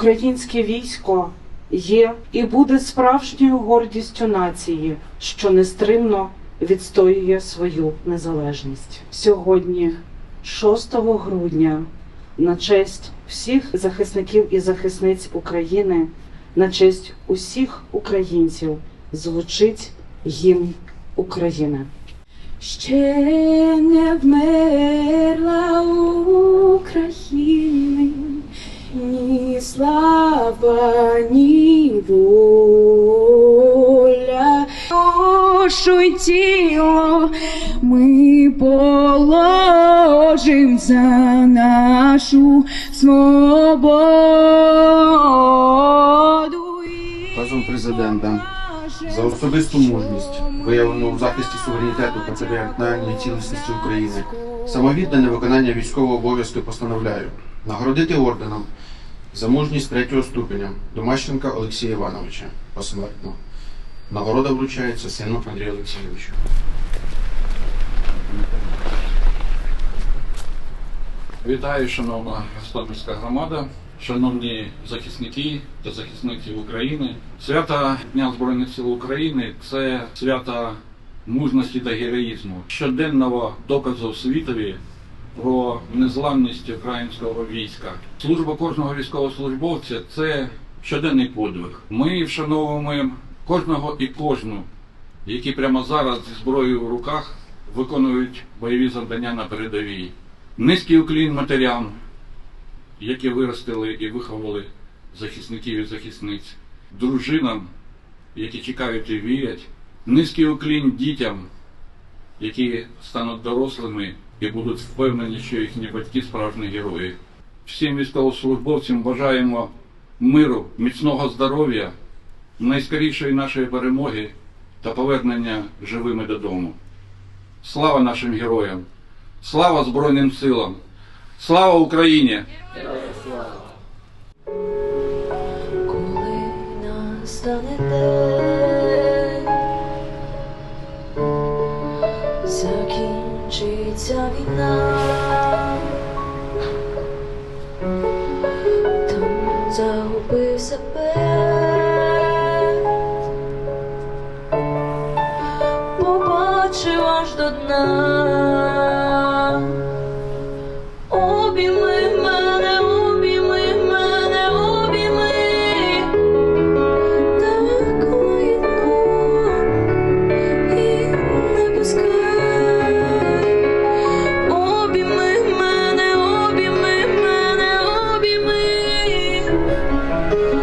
Українське військо є і буде справжньою гордістю нації, що нестримно відстоює свою незалежність. Сьогодні, 6 грудня, на честь всіх захисників і захисниць України, на честь усіх українців звучить гімн України. Ще не вмерла слава, ні воля. Душу й тіло ми положим за нашу свободу. Разом президента за особисту мужність, виявлену у захисті суверенітету та територіальної цілісності України, самовіддане виконання військового обов'язку постановляю нагородити орденом за мужність третього ступеня Домащенка Олексія Івановича посмертно. Нагорода вручається сину Андрію Олексійовичу. Вітаю, шановна Гостомельська громада, шановні захисники та захисниці України. Свята Дня Збройних сил України це свята мужності та героїзму, щоденного доказу світові про незламність українського війська. Служба кожного військовослужбовця це щоденний подвиг. Ми вшановуємо кожного і кожну, які прямо зараз зі зброєю в руках виконують бойові завдання на передовій. Низький уклін матерям, які виростили і виховали захисників і захисниць, дружинам, які чекають і вірять, низький уклін дітям, які стануть дорослими і будуть впевнені, що їхні батьки справжні герої. Всім військовослужбовцям бажаємо миру, міцного здоров'я, найскорішої нашої перемоги та повернення живими додому. Слава нашим героям! Слава Збройним силам! Слава Україні! Коли настане війна, там загубив себе, побачив аж до дна. Thank you.